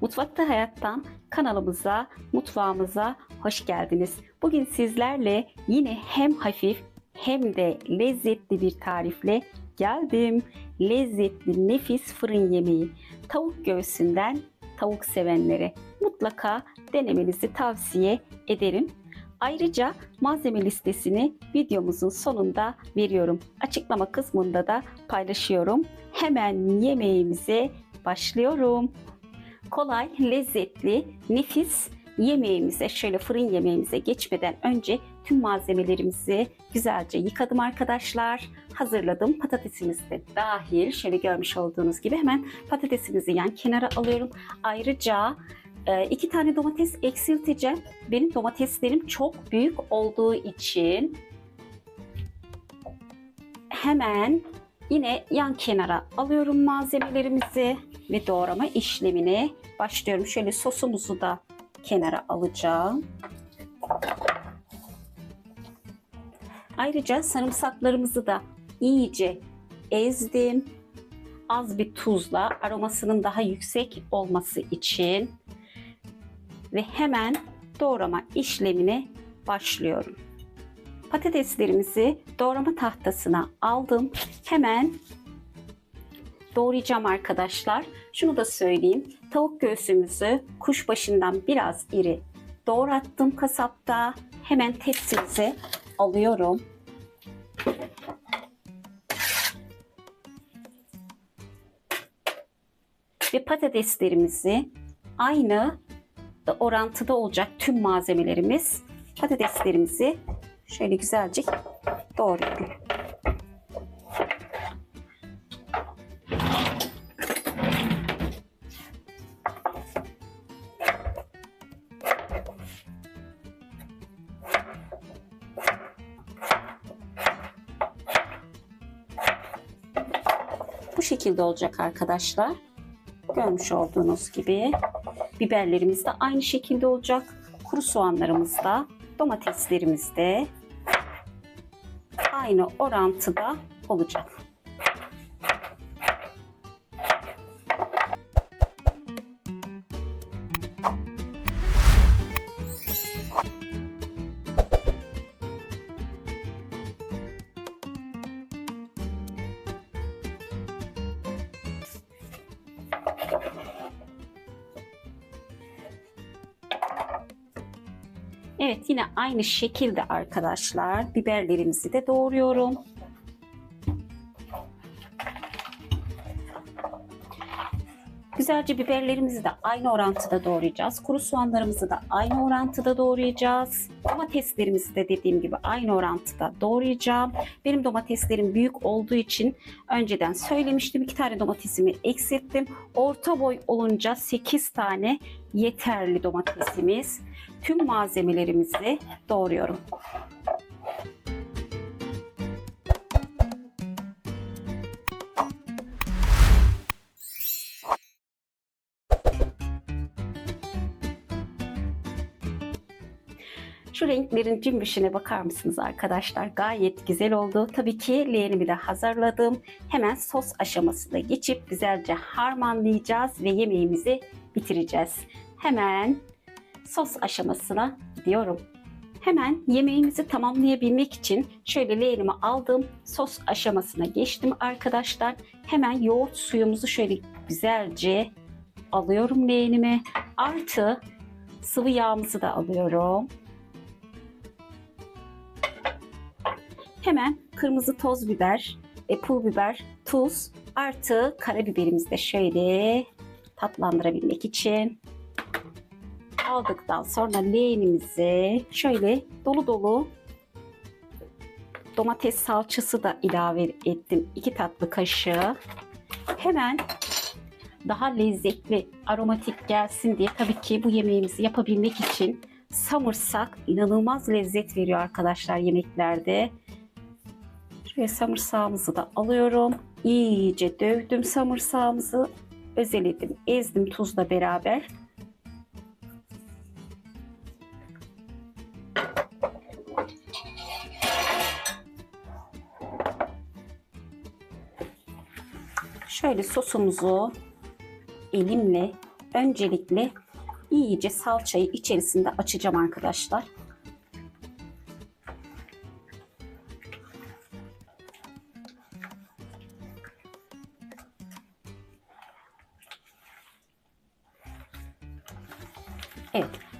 Mutfakta Hayat'tan kanalımıza, mutfağımıza hoş geldiniz. Bugün sizlerle yine hem hafif hem de lezzetli bir tarifle geldim. Lezzetli, nefis fırın yemeği. Tavuk göğsünden tavuk sevenlere mutlaka denemenizi tavsiye ederim. Ayrıca malzeme listesini videomuzun sonunda veriyorum. Açıklama kısmında da paylaşıyorum. Hemen yemeğimize başlıyorum. Kolay, lezzetli, nefis yemeğimize, şöyle fırın yemeğimize geçmeden önce tüm malzemelerimizi güzelce yıkadım arkadaşlar. Hazırladım. Patatesimiz de dahil. Şöyle görmüş olduğunuz gibi hemen patatesimizi yan kenara alıyorum. Ayrıca e, iki tane domates eksilteceğim. Benim domateslerim çok büyük olduğu için hemen yine yan kenara alıyorum malzemelerimizi ve doğrama işlemine başlıyorum. Şöyle sosumuzu da kenara alacağım. Ayrıca sarımsaklarımızı da iyice ezdim. Az bir tuzla aromasının daha yüksek olması için ve hemen doğrama işlemine başlıyorum. Patateslerimizi doğrama tahtasına aldım. Hemen doğrayacağım arkadaşlar. Şunu da söyleyeyim. Tavuk göğsümüzü kuşbaşından biraz iri doğrattım kasapta. Hemen tepsimize alıyorum. Ve patateslerimizi aynı orantıda olacak tüm malzemelerimiz. Patateslerimizi şöyle güzelce doğruyorum. Şekilde olacak arkadaşlar. Görmüş olduğunuz gibi biberlerimiz de aynı şekilde olacak. Kuru soğanlarımız da, domateslerimiz de aynı orantıda olacak. Evet yine aynı şekilde arkadaşlar biberlerimizi de doğruyorum. Güzelce biberlerimizi de aynı orantıda doğrayacağız. Kuru soğanlarımızı da aynı orantıda doğrayacağız. Domateslerimizi de dediğim gibi aynı orantıda doğrayacağım. Benim domateslerim büyük olduğu için önceden söylemiştim. iki tane domatesimi eksilttim. Orta boy olunca 8 tane yeterli domatesimiz. Tüm malzemelerimizi doğruyorum. Şu renklerin cümbüşüne bakar mısınız arkadaşlar? Gayet güzel oldu. Tabii ki leğenimi de hazırladım. Hemen sos aşamasına geçip güzelce harmanlayacağız ve yemeğimizi bitireceğiz. Hemen sos aşamasına gidiyorum. Hemen yemeğimizi tamamlayabilmek için şöyle leğenimi aldım. Sos aşamasına geçtim arkadaşlar. Hemen yoğurt suyumuzu şöyle güzelce alıyorum leğenime. Artı sıvı yağımızı da alıyorum. Hemen kırmızı toz biber, e, pul biber, tuz artı karabiberimizi de şöyle tatlandırabilmek için aldıktan sonra leğenimize şöyle dolu dolu domates salçası da ilave ettim. 2 tatlı kaşığı. Hemen daha lezzetli, aromatik gelsin diye tabii ki bu yemeğimizi yapabilmek için samırsak inanılmaz lezzet veriyor arkadaşlar yemeklerde. Şöyle samırsağımızı da alıyorum. İyice dövdüm samırsağımızı. Özeledim, ezdim tuzla beraber. Şöyle sosumuzu elimle öncelikle iyice salçayı içerisinde açacağım arkadaşlar.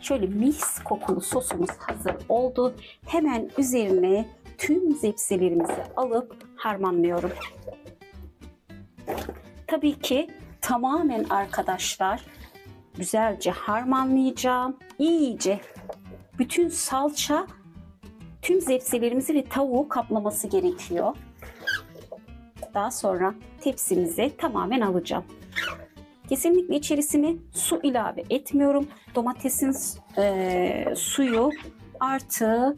Şöyle mis kokulu sosumuz hazır oldu. Hemen üzerine tüm zepselerimizi alıp harmanlıyorum. Tabii ki tamamen arkadaşlar güzelce harmanlayacağım. İyice bütün salça tüm zepselerimizi ve tavuğu kaplaması gerekiyor. Daha sonra tepsimize tamamen alacağım. Kesinlikle içerisine su ilave etmiyorum. Domatesin e, suyu artı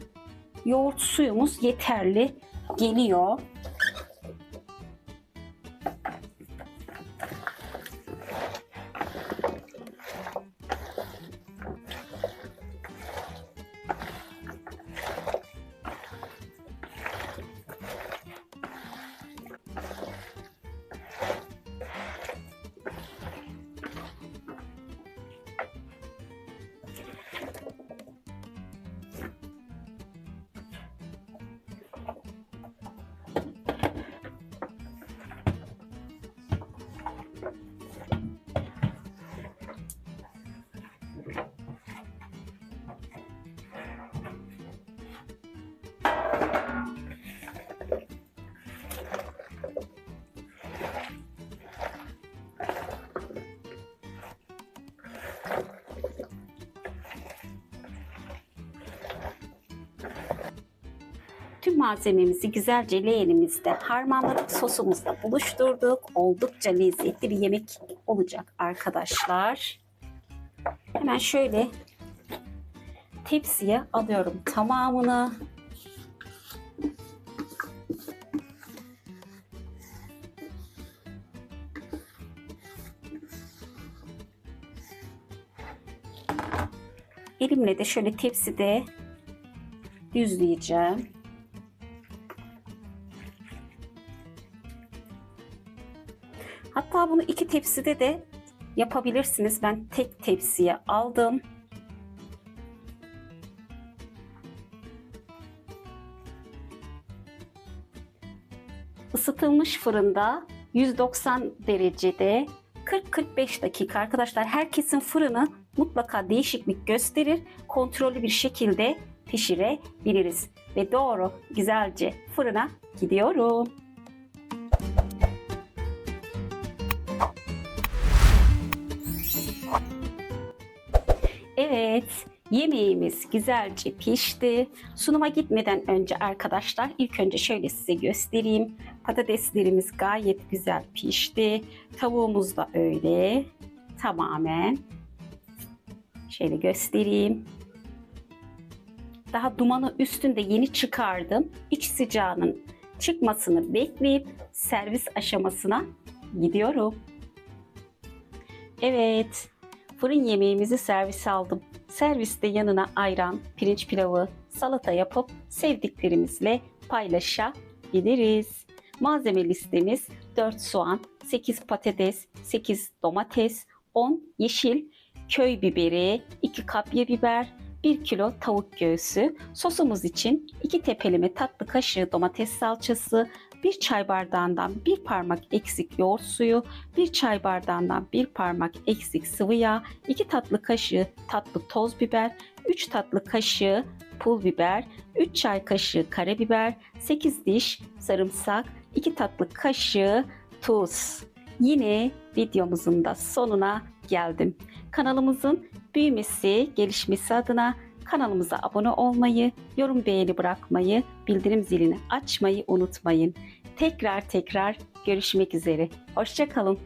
yoğurt suyumuz yeterli geliyor. Tüm malzememizi güzelce leğenimizde harmanladık, sosumuzla buluşturduk. Oldukça lezzetli bir yemek olacak arkadaşlar. Hemen şöyle tepsiye alıyorum tamamını. Elimle de şöyle tepside düzleyeceğim. Hatta bunu iki tepside de yapabilirsiniz. Ben tek tepsiye aldım. Isıtılmış fırında 190 derecede 40-45 dakika arkadaşlar herkesin fırını mutlaka değişiklik gösterir. Kontrollü bir şekilde pişirebiliriz. Ve doğru güzelce fırına gidiyorum. Evet, yemeğimiz güzelce pişti. Sunuma gitmeden önce arkadaşlar ilk önce şöyle size göstereyim. Patateslerimiz gayet güzel pişti. Tavuğumuz da öyle. Tamamen. Şöyle göstereyim. Daha dumanı üstünde yeni çıkardım. İç sıcağının çıkmasını bekleyip servis aşamasına gidiyorum. Evet, fırın yemeğimizi servis aldım. Serviste yanına ayran, pirinç pilavı, salata yapıp sevdiklerimizle paylaşabiliriz. Malzeme listemiz 4 soğan, 8 patates, 8 domates, 10 yeşil köy biberi, 2 kapya biber, 1 kilo tavuk göğsü, sosumuz için 2 tepeleme tatlı kaşığı domates salçası, 1 çay bardağından 1 parmak eksik yoğurt suyu, 1 çay bardağından 1 parmak eksik sıvı yağ, 2 tatlı kaşığı tatlı toz biber, 3 tatlı kaşığı pul biber, 3 çay kaşığı karabiber, 8 diş sarımsak, 2 tatlı kaşığı tuz. Yine videomuzun da sonuna geldim. Kanalımızın büyümesi, gelişmesi adına kanalımıza abone olmayı, yorum beğeni bırakmayı, bildirim zilini açmayı unutmayın. Tekrar tekrar görüşmek üzere. Hoşçakalın.